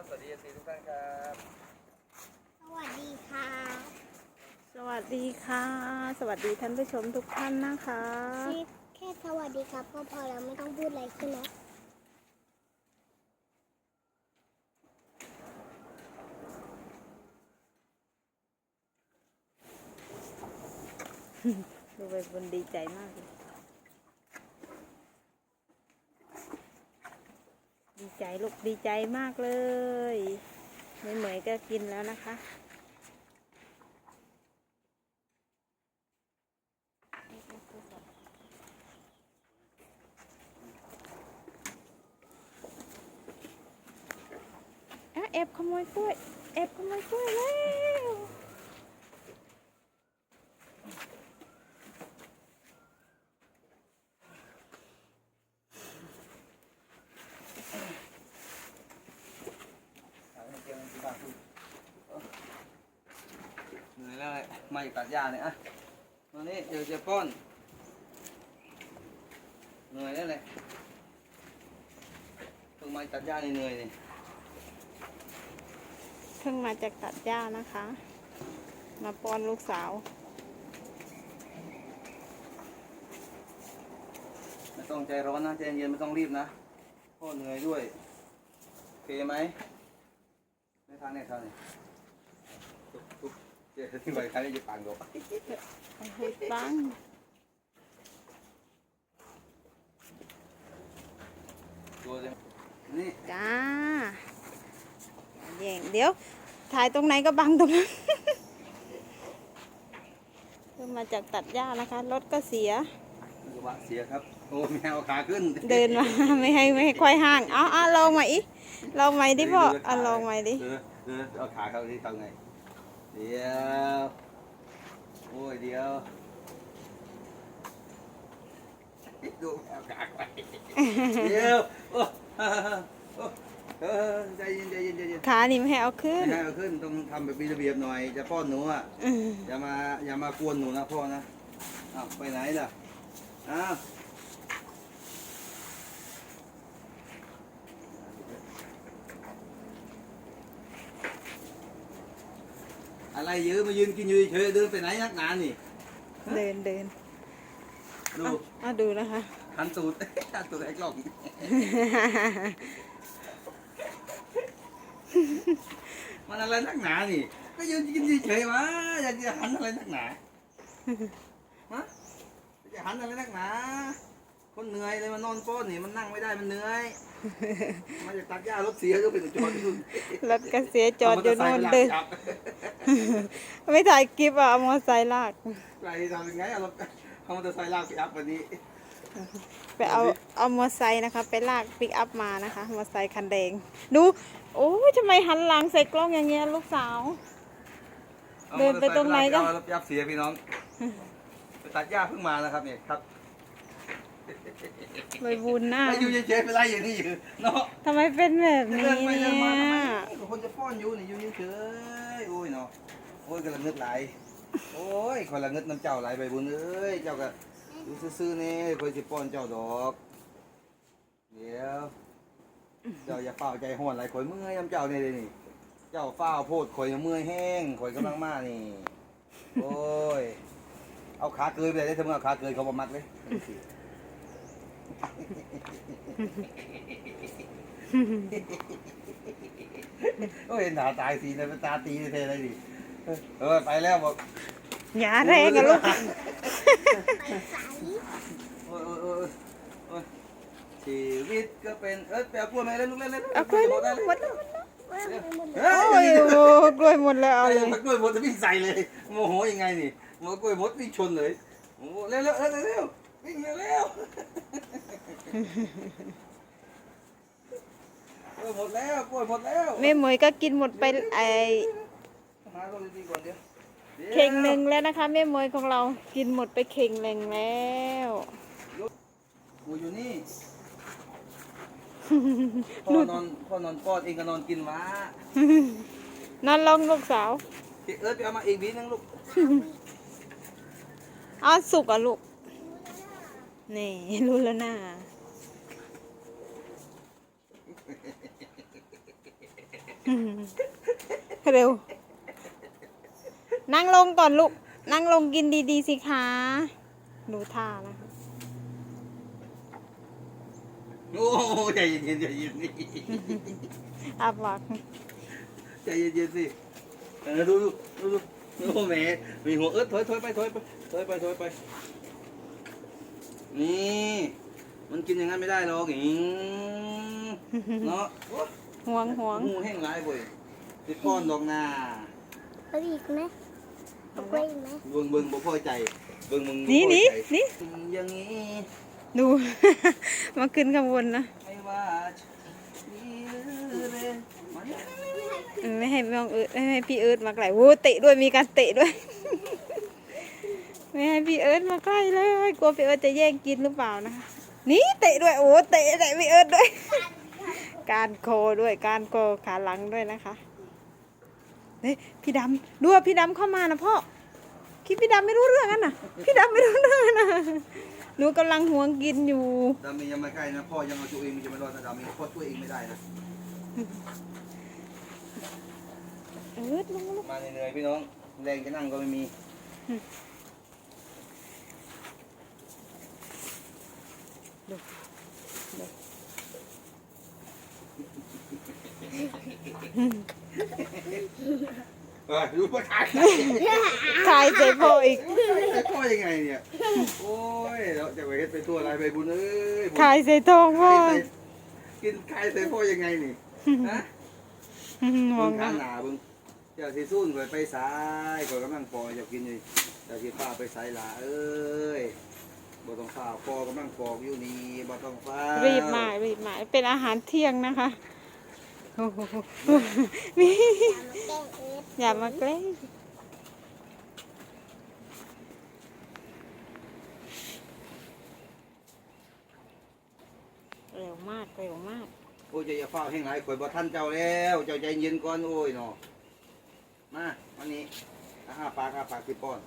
บสวัสดีทุกท่านครับ สวัสดีค่ะ สวัสดีค่ะ สวัสดีท่านผู้ชมทุกท่านนะคะที่แค่สวัสดีครับก็พอแล้วไม่ต้องพูดอะไรใช่ไหมดูไปบนดีใจมากเลย ดีใจ ลูกดีใจมากเลยไม่เหมยก็กินแล้วนะคะอะแอบขโมยกล้วยแอบขโมยกล้วยแล้ว เหนื่อยแล้วเลย มาอยู่ตัดหญ้าเนี่ยอะวันนี้เดี๋ยวจะป้อนเหนื่อยแล้วเลยเพิ่งมาตัดหญ้านี่เหนื่อยนี่เพิ่งมาจากตัดหญ้านะคะ มาป้อนลูกสาวไม่ต้องใจร้อนนะใจเย็นๆไม่ต้องรีบนะพ่อเหนื่อยด้วยโอเคไหมไม่ทานเนี่ยทานเนี่ยทุบ ทุบเจ๊ที่ไปใครจะปังดอกเฮ้ยปังตัวเลยนี่จ้าแย่งเดี๋ยว ถ่ายตรงไหนก็บังตรงนั้นเพิ่งมาจากตัดหญ้านะคะ รถก็เสีย กระบะเสียครับ โอ้แมวขาขึ้นเดินมา ไม่ให้ไม่ให้ค่อยห่าง เอาเอาลองใหม่อีลองใหม่ดิพ่อเอาลองใหม่ดิ เออเออเอาขาเข้าที่ทำไง เดี๋ยวโอ้ยเดี๋ยวดูแมวขาไปเดี๋ยวโอ้โอ้เออใจเย็นใจเย็นใจเย็นขานี่ไม่ให้เอาขึ้น ไม่ให้เอาขึ้นต้องทำแบบมีระเบียบหน่อย จะป้อนหนูอะอืมอย่ามาอย่ามากวนหนูนะพ่อนะอ้าวไปไหนล่ะอ้าว อะไรเยอะมายืนกินอยู่เฉยๆเดินไปไหนนักหนานี่เดินเดินดูเอาเอาดูนะคะหันตูดหันตูดไอ้กล้องมันอะไรนักหนานี่ ก็ยืนกินเฉยๆวะอยากจะหันอะไรนักหนาฮะจะหันอะไรนักหนา คนเหนื่อยเลยมานอนป้อนนี่มันนั่งไม่ได้มันเหนื่อย มาจากตัดหญ้ารถเสียก็เป็นจอดที่นู่นรถก็เสียจอดอยู่โน่นเอามอตอร์ไซค์เดินลากจับไม่ถ่ายคลิปอะเอามอเตอร์ไซค์ลากใครทำยังไงเอารถเอามอเตอร์ไซค์ลากไปอัพวันนี้ไปเอาเอามอเตอร์ไซค์นะคะ ไปลากปิกอัพมานะคะ มอเตอร์ไซค์คันแดง ดู โอ้ยทำไมหันหลังใส่กล้องอย่างเงี้ยลูกสาว เดินไปตรงไหนก็เอารถยับเสียพี่น้องไปตัดหญ้าเพิ่งมานะครับเนี่ยครับ ใบบุญหน้าไม่อยู่เฉยๆไปไล่อย่างนี้อยู่เนาะทำไมเป็นแบบเดินี้นไปเนี่เดินมาทำไมยคนจะป้อนอยู่นี่อยู่เฉยๆโอ้ยเนาะโอ้ยกำลังเงึดไหลายโอ้ยคนละเงึดน้ำเจ้าไหลไปบุญเอ้ยเจ้าก็อยู่ซื่อๆนี่คอยสิป้อนเจ้าดอกเดี๋ยวเจ้าอย่าเฝ้าใจห้อนไหลข่อยเมื่อยน้ำเจ้านี่เลยนี่เจ้าเฝ้าโพดข่อยเมื่อยแห้งข่อยกำลังมานี่โอ้ยเอาขาเกยไปเลยได้ทำไมเอาขาเกยเขาบ่มักเลยดูสิ โอ้ยหนาตายสีเลยเป็นตาตีเท่เลยดิเออไปแล้วบอกอย่าแรงอะลูกไปใสโอ้ยโอ้ยโอ้ยโอ้ยชีวิตก็เป็นเออไปเอาพวกมาเล่นลูกเล่นเล่นเอากล้วยหมดแล้วหมดแล้วหมดเลยเฮ้โอ้ยโอ้กล้วยหมดแล้วเอาเลยยกล้วยหมดจะวิ่งใส่เลยโมโหยังไงนี่โมกล้วยหมดวิ่งชนเลยโอ้เร็วเร็วเร็วเร็ว วิ่งเร็วเร็วกล้วยหมดแล้วกล้วยหมดแล้วแม่หมวยก็กินหมดไปไอหาตัวดีๆก่อนเดี๋ยวดี๋ยวเข่งหนึ่งแล้วนะคะแม่หมวยของเรากินหมดไปเข่งหนึ่งแล้วกูอยู่นี่พ่อนอนพ่อนอนป้อนเองก็นอนกินหมานั่นลองลูกสาวเอิร์ธไปเอามาอีกบีนึงลูกอ้าวสุกอะลูก นี่ รู้แล้วนะเร็ว นั่งลงก่อนลูก นั่งลงกินดีๆสิคะดูท่านะคะ โอ้ใจเย็นๆใจเย็นๆนี่อาบักใจเย็นๆสิเออดูดูดูดูโอ้แหม่มีหัวเอิร์ธถอยถอยไปถอยไปถอยไปถอยไป นี่มันกินอย่างนั้นไม่ได้หรอกอิงเนาะโอ๊ยห่วงห่วงหูแห้งร้ายเว้ยติดป้อนดอกนาเอาอีกไหมเอาไปอีกไหมเบิ่งเบิ่งบ่พอใจเบิ่งมึงบ่นี่พอนี่ใจนี่อย่างนี้ดู มาขึ้นข้างบนนะไม่ว่ามีหรือเรมาเนี่ยเออไม่ให้น้องเอิร์ดไม่ให้พี่เอิร์ดมาใกล้โว้เตะด้วยมีการเตะด้วย ไม่ให้พี่เอิร์ดมาใกล้เลยกลัวพี่เอิร์ดจะแย่งกินหรือเปล่านะคะนี่เตะด้วยโอ้เตะเตะพี่เอิร์ดด้วย การโคด้วยการโคขาหลังด้วยนะคะเฮ้ยพี่ดำดูว่าพี่ดำเข้ามานะพ่อคิดพี่ดำไม่รู้เรื่องกันนะพี่ดำไม่รู้เรื่องนะหนูกำลังห่วงกินอยู่ดามียังไม่ใกล้นะพ่อยังเอาตัวเองมันจะไม่รอดนะดามีพ่อช่วยเองไม่ได้นะเอิร์ดลงมาลูกมาเหนื่อยๆพี่น้องแรงจะนั่งก็ไม่มี เออดูพ่อถ่ายทายใส่พ่ออีกจะพ่อยังไงเนี่ย โอ้ยเราจะไปเฮ็ดไปตัวอะไรไปบุญเอ้ยบุญทายใส่ทองพ่อใครใส่กินใครใส่พ่อยังไงนี่ฮะห่วเบิ่งงข้านะงหน้าเบิ่งเจ้าสิสู้นข่อยไปสายข่อยกำลังปออยากกินนี่เจ้าสิฟ้าไปสายหลาเอ้ย บ่ต้องฟ้าปอกำลังปอกอยู่นี่บ่ต้องฟ้ารีบมารีบมาเป็นอาหารเที่ยงนะคะโอ้โหมีอย่ามาแกล้งเอิร์ธอย่ามาใกล้เร็วมากเร็วมากโอ้ยอย่าฟ้าแห้งหลายข่อยบ่ทันเจ้าแล้วเจ้าใจเย็นก่อนโอ้ยเนาะมาวันนี้อาปากอาปากสิป้อน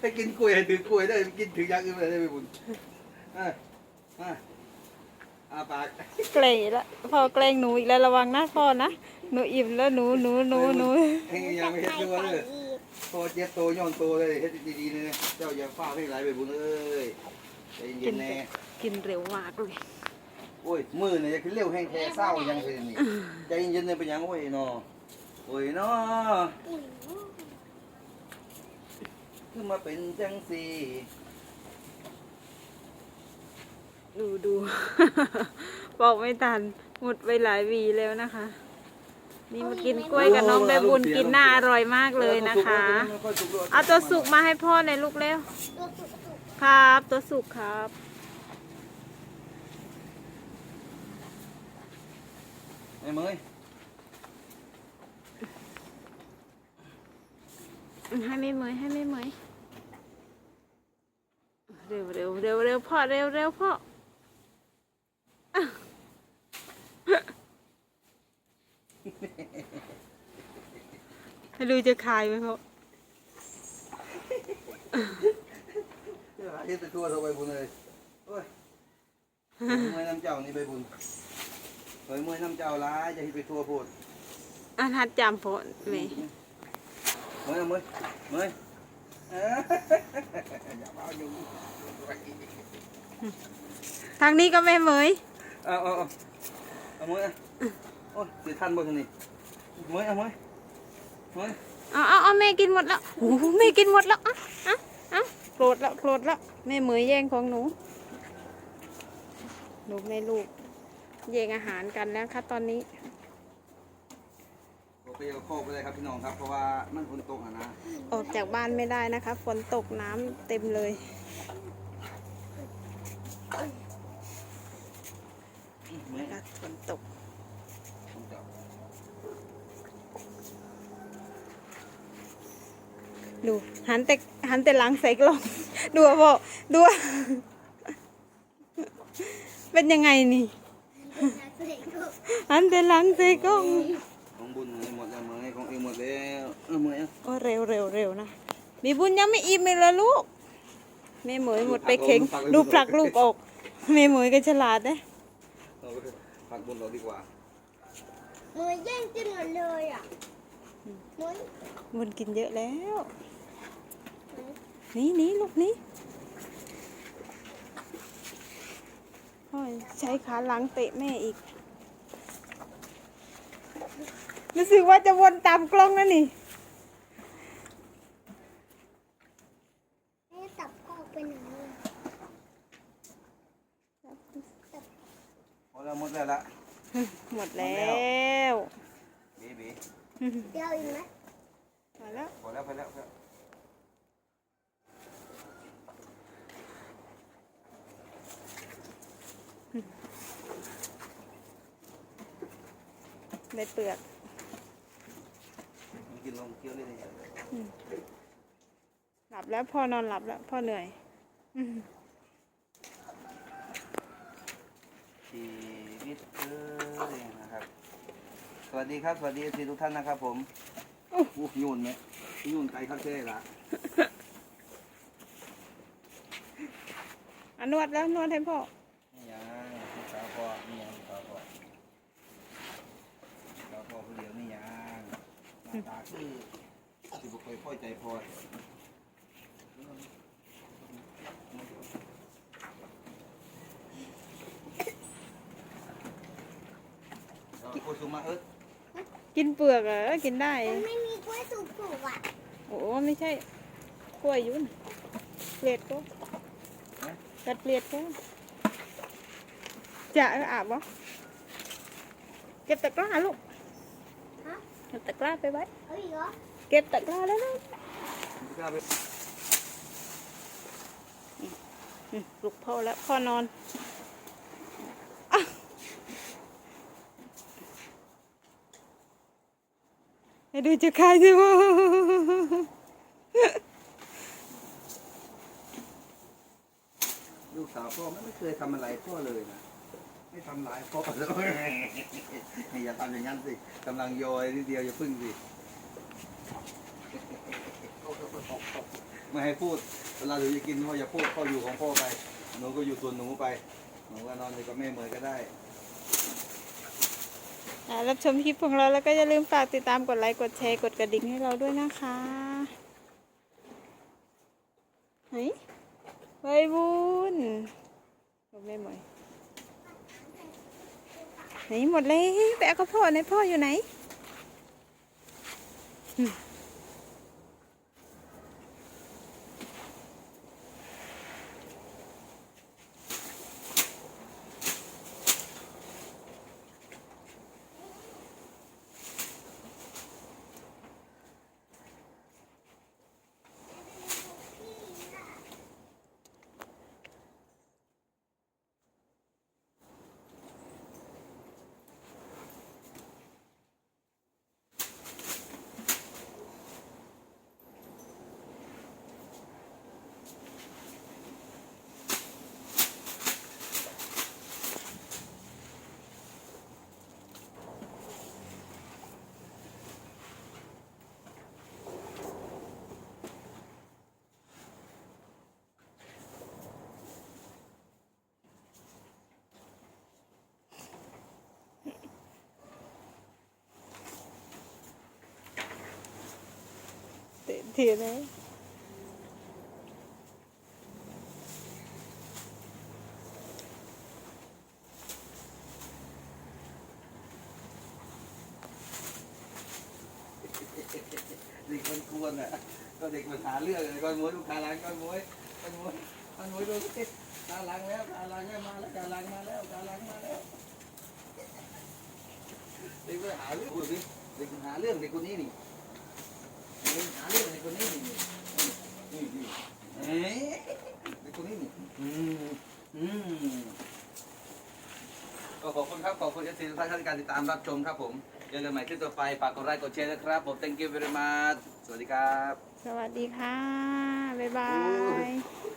ให้กินกล้วยให้ถือกล้วยได้กินถืออย่างอื่นไม่ได้ไปบุญมามาอาปากเกรงอีกแล้วพ่อเกรงหนูอีกแล้วระวังนะพ่อนะหนูอิ่มแล้วหนูหนูหนูหนูเฮ้ยยังไม่เฮ็ดใส่ด้วยใส่เลยอีกโตเจ็บโตย้อนโตเลยเฮ็ดดีๆเลยนะเจ้าอย่าฟ้าให้หลายไปบุญเอ้ยใจเย็นๆแน่กินเร็วมากเลยโอ้ยมือเนี่ยจะขึ้นเร็วแห้งแท้เศร้ายังเป็นนี่ใจเย็นๆเลยเป็นหยังโอ้ยเนาะโอ้ยเนาะอุ้ย คือมาเป็นจังสี่ดูดู บอกไม่ทัน หมดไปหลายวีแล้วนะคะ นี่มากินกล้วยกับน้องใบบุญกินหน้าอร่อยมากเลยนะคะ เอาตัวสุกมาให้พ่อหน่อยลูกเร็วตัวสุกสุกครับ ตัวสุกครับ ไอ้เมย ให้ไม่เหมยให้ไม่เหมยเร็วเร็วเร็วเร็วพ่อเร็วเร็วพ่อให้ดูจะคายไหมพ่อเจ้าหาเฮ็ดไปทั่วเท่าใบบุญเลยโอ้ยเมื่อยน้ำเจ้านี่ใบบุญเฮ้ยเมื่อยน้ำเจ้าร้ายจะเฮ็ดไปทั่วโพดอันหัดจำพ่อไหมเมื่อย เมื่อยเมื่อยเอ้ยอย่ามาอยู่ทางนี้ก็ไม่เหมยเอาเอาเอาเอาเมื่อยโอ้ยเดี๋ยวทันบ่ทีนี้เมื่อยเอาเมื่อยเมื่อยเอาเอาเอาแม่กินหมดแล้วโอ้โหแม่กินหมดแล้วอะอะอะโกรธแล้วโกรธแล้วแม่เหมยแย่งของหนูหนูแม่ลูกแย่งอาหารกันแล้วค่ะตอนนี้ โอเคเอาเข้าไปเลยครับพี่น้องครับ เพราะว่ามันฝนตกอะนะออกจากบ้านไม่ได้นะคะ ฝนตกน้ำเต็มเลยเมื่อยนะคะฝนตกผมจะดู หันแต่หันแต่หลังใส่กล้อง ดูอะพ่อดูอะเป็นยังไงนี่อย่าใส่ก็หันแต่หลังใส่กล้องของ บุญให้หมดแล้วเมื่อยของเองหมดแล้วเออเมื่อยอะโอ้เร็วเร็วเร็วนะ มีบุญยังไม่อิ่มเลยละลูกแม่เหมยหมดไปเข่งดูผลักลูกออกแม่เหมยก็ฉลาดนะผเอาไปผักบนเราดีกว่ามือแย่งกินหมดเลยอะมือมันกินเยอะแล้วนี่นี่ลูกนี่โอ้ยใช้ขาหลังเตะแม่อีก รู้สึกว่าจะวนตามกล้องนะนี่แม่ตับพ่อไปไหนอะพอแล้วหมดแล้วละหมดแล้วบีบีเดี๋ยวอีกไหมพอแล้วพอแล้วพอแล้วพอแล้วได้เปลือกมัน กินลงเคี้ยวเลยเนี่ยหลับแล้วพ่อนอนหลับแล้วพ่อเหนื่อยชีวิตเอ้ยนะครับ สวัสดีครับ สวัสดีทีทุกท่านนะครับ ผมโอ้โหยุ่นไหมยุ่นไกลข้าวเท่ละอานวดแล้วนวดให้พ่อ นี่ยังลูกสาวพ่อนี่ยังลูกสาวพ่อลูกสาวพ่อผู้เดียวนี่ยัง หน้าตาคือสิบุคคลพ่อใจพอเอาโคสุมาเอิร์ดกินเปลือกเหรอกินได้ มันไม่มีกล้วยสุกๆอะโอ้ไม่ใช่กล้วยอยุ่นเปลียดก็กัดเปลียดก็จะเอาอาบบ่เก็บตะกร้าลูกฮะเก็บตะกร้าไปไว้เอาอีกเหรอเก็บตะกร้าแล้วนะกล้าไปอืมปลุกพ่อแล้วพ่อนอนอะให้ดูจะคายสิพ่อลูกสาวพ่อไม่เคยทำอะไรพ่อเลยนะ ไม่ทำร้ายพ่อเลยอย่าทำอย่างนั้นสิกำลังโยยนิดเดียวอย่าพึ่งสิไม่ให้พูดเวลาหนูจะกินพ่ออย่าพูดพ่ออยู่ของพ่อไปหนูก็อยู่ส่วนหนูไปหนูก็นอนอยู่กับแม่เหมยก็ได้รับชมคลิปของเราแล้วก็อย่าลืมฝากติดตามกดไลค์กดแชร์กดกระดิ่งให้เราด้วยนะคะไหนใบบุญบอกแม่หมวย นหมดเลยไปเอากับพ่อในพ่ออยู่ไหน ทีเลยเด็กมันกวนอะ ก็เด็กมันหาเรื่องเลยก้อนมวยลูกคาลังก้อนมวยก้อนมวยก้อนมวยดูสิคาลังแล้วคาลังแล้วมาแล้วคาลังมาแล้วคาลังมาแล้วเด็กมันหาเรื่องดูสิเด็กมันหาเรื่องเด็กคนนี้นี่ ก็ขอบคุณครับ ขอบคุณเอฟซีทุกท่านที่การติดตามรับชมครับผมเจอกันใหม่ที่ต่อไปฝากกดไลค์กดแชร์นะครับ ผม thank you very much สวัสดีครับ สวัสดีค่ะ บ๊ายบาย